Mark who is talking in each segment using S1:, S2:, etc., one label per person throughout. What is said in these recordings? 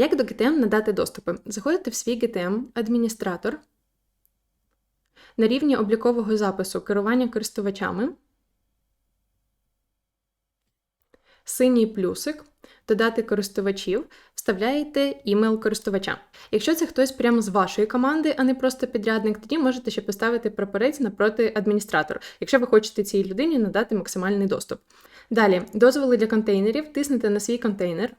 S1: Як до GTM надати доступи? Заходите в свій GTM адміністратор на рівні облікового запису керування користувачами. Синій плюсик, додати користувачів, вставляєте імейл користувача. Якщо це хтось прямо з вашої команди, а не просто підрядник, тоді можете ще поставити прапорець напроти адміністратор, якщо ви хочете цій людині надати максимальний доступ. Далі, дозволи для контейнерів, тиснете на свій контейнер.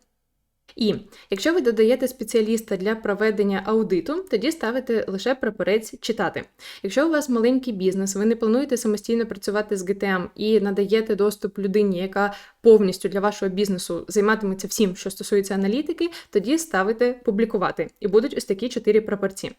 S1: І якщо ви додаєте спеціаліста для проведення аудиту, тоді ставите лише прапорець читати. Якщо у вас маленький бізнес, ви не плануєте самостійно працювати з GTM і надаєте доступ людині, яка повністю для вашого бізнесу займатиметься всім, що стосується аналітики, тоді ставите публікувати. І будуть ось такі чотири прапорці.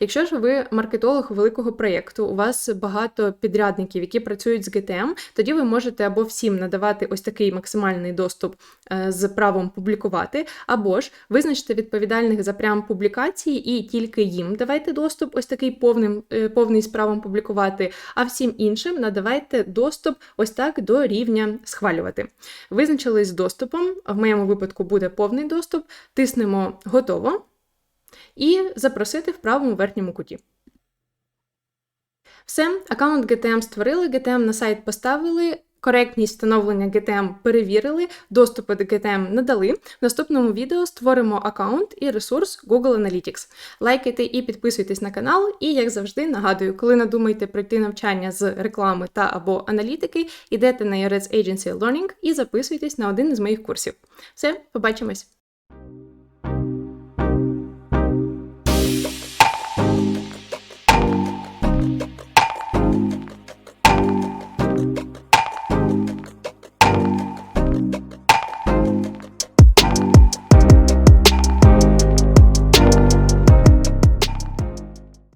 S1: Якщо ж ви маркетолог великого проєкту, у вас багато підрядників, які працюють з GTM, тоді ви можете або всім надавати ось такий максимальний доступ е, з правом публікувати, або ж визначте відповідальних за прям публікації і тільки їм давайте доступ, ось такий повним, е, повний з правом публікувати, а всім іншим надавайте доступ ось так до рівня схвалювати. Визначились з доступом, в моєму випадку буде повний доступ, тиснемо готово і запросити в правому верхньому куті. Все, аккаунт GTM створили, GTM на сайт поставили. Коректність встановлення GTM перевірили, доступи до GTM надали. В наступному відео створимо аккаунт і ресурс Google Analytics. Лайкайте і підписуйтесь на канал. І, як завжди, нагадую, коли надумаєте пройти навчання з реклами та або аналітики, йдете на Agency Learning і записуйтесь на один із моїх курсів. Все, побачимось!